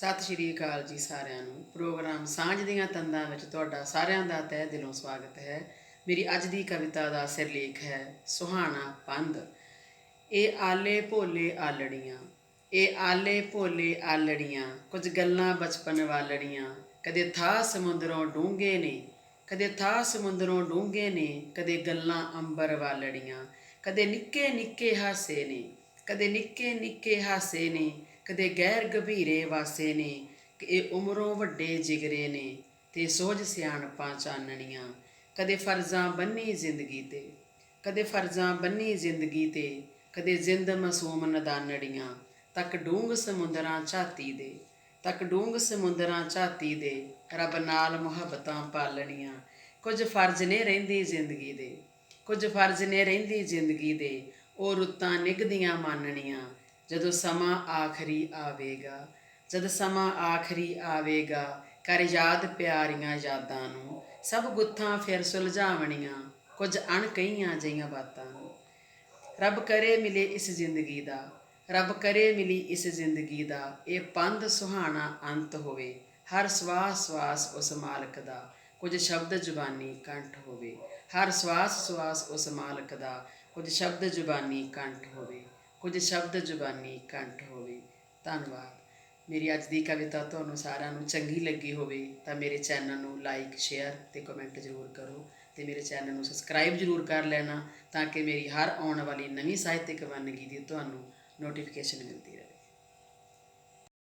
ਸਤਿ ਸ਼੍ਰੀ ਅਕਾਲ ਜੀ ਸਾਰਿਆਂ ਨੂੰ। ਪ੍ਰੋਗਰਾਮ ਸਾਂਝ ਦੀਆਂ ਤੰਦਾਂ ਵਿੱਚ ਤੁਹਾਡਾ ਸਾਰਿਆਂ ਦਾ ਤਹਿ ਦਿਲੋਂ ਸਵਾਗਤ ਹੈ। ਮੇਰੀ ਅੱਜ ਦੀ ਕਵਿਤਾ ਦਾ ਸਿਰਲੇਖ ਹੈ, ਸੁਹਾਣਾ ਪੰਧ। ਇਹ ਆਲੇ ਭੋਲੇ ਆਲੜੀਆਂ, ਇਹ ਆਲੇ ਭੋਲੇ ਆਲੜੀਆਂ, ਕੁਝ ਗੱਲਾਂ ਬਚਪਨ ਵਾਲੜੀਆਂ। ਕਦੇ ਥਾਂ ਸਮੁੰਦਰੋਂ ਡੂੰਘੇ ਨੇ, ਕਦੇ ਥਾਂ ਸਮੁੰਦਰੋਂ ਡੂੰਘੇ ਨੇ, ਕਦੇ ਗੱਲਾਂ ਅੰਬਰ ਵਾਲੜੀਆਂ। ਕਦੇ ਨਿੱਕੇ ਨਿੱਕੇ ਹਾਸੇ ਨੇ, ਕਦੇ ਨਿੱਕੇ ਨਿੱਕੇ ਹਾਸੇ ਨੇ ਕਦੇ ਗੈਰ ਗਭੀਰੇ ਵਾਸੇ ਨੇ ਕਿ ਇਹ ਉਮਰੋਂ ਵੱਡੇ ਜਿਗਰੇ ਨੇ, ਤੇ ਸੋਝ ਸਿਆਣਪਾਂ ਚਾਨਣੀਆਂ। ਕਦੇ ਫਰਜ਼ਾਂ ਬੰਨੀ ਜ਼ਿੰਦਗੀ ਤੇ, ਕਦੇ ਫਰਜ਼ਾਂ ਬੰਨੀ ਜ਼ਿੰਦਗੀ ਤੇ, ਕਦੇ ਜ਼ਿੰਦ ਮਾਸੂਮ ਨਦਾਨੜੀਆਂ। ਤੱਕ ਡੂੰਘ ਸਮੁੰਦਰਾਂ ਝਾਤੀ ਦੇ, ਤੱਕ ਡੂੰਘ ਸਮੁੰਦਰਾਂ ਝਾਤੀ ਦੇ, ਰੱਬ ਨਾਲ ਮੁਹੱਬਤਾਂ ਪਾਲਣੀਆਂ। ਕੁਝ ਫਰਜ਼ ਨੇ ਰਹਿੰਦੀ ਜ਼ਿੰਦਗੀ ਦੇ, ਕੁਝ ਫਰਜ਼ ਨੇ ਰਹਿੰਦੀ ਜ਼ਿੰਦਗੀ ਦੇ, ਉਹ ਰੁੱਤਾਂ ਨਿਗਦੀਆਂ ਮੰਨਣੀਆਂ। ਜਦੋਂ ਸਮਾਂ ਆਖਰੀ ਆਵੇਗਾ, ਜਦ ਸਮਾਂ ਆਖਰੀ ਆਵੇਗਾ, ਕਰ ਯਾਦ ਪਿਆਰੀਆਂ ਯਾਦਾਂ ਨੂੰ, ਸਭ ਗੁੱਥਾਂ ਫਿਰ ਸੁਲਝਾਵਣੀਆਂ, ਕੁਝ ਅਣ ਕਹੀਆਂ ਜਈਆਂ ਬਾਤਾਂ ਨੂੰ। ਰੱਬ ਕਰੇ ਮਿਲੇ ਇਸ ਜ਼ਿੰਦਗੀ ਦਾ, ਰੱਬ ਕਰੇ ਮਿਲੀ ਇਸ ਜ਼ਿੰਦਗੀ ਦਾ, ਇਹ ਪੰਧ ਸੁਹਾਣਾ ਅੰਤ ਹੋਵੇ, ਹਰ ਸਵਾਸ ਸਵਾਸ ਉਸ ਮਾਲਕ ਦਾ, ਕੁਝ ਸ਼ਬਦ ਜ਼ੁਬਾਨੀ ਕੰਠ ਹੋਵੇ। ਹਰ ਸਵਾਸ ਸਵਾਸ ਉਸ ਮਾਲਕ ਦਾ, ਕੁਝ ਸ਼ਬਦ ਜ਼ੁਬਾਨੀ ਕੰਠ ਹੋਵੇ। ਕੁਝ ਸ਼ਬਦ ਜ਼ੁਬਾਨੀ ਕੰਠ ਹੋਵੇ। ਧੰਨਵਾਦ। ਮੇਰੀ ਅੱਜ ਦੀ ਕਵਿਤਾ ਤੁਹਾਨੂੰ ਸਾਰਿਆਂ ਨੂੰ ਚੰਗੀ ਲੱਗੀ ਹੋਵੇ ਤਾਂ ਮੇਰੇ ਚੈਨਲ ਨੂੰ ਲਾਈਕ ਸ਼ੇਅਰ ਤੇ ਕਮੈਂਟ ਜ਼ਰੂਰ ਕਰੋ ਤੇ ਮੇਰੇ ਚੈਨਲ ਨੂੰ ਸਬਸਕ੍ਰਾਈਬ ਜ਼ਰੂਰ ਕਰ ਲੈਣਾ ਤਾਂ ਕਿ ਮੇਰੀ ਹਰ ਆਉਣ ਵਾਲੀ ਨਵੀਂ ਸਾਹਿਤਿਕ ਵੰਨਗੀ ਦੀ ਤੁਹਾਨੂੰ ਨੋਟੀਫਿਕੇਸ਼ਨ ਮਿਲਦੀ ਰਹੇ।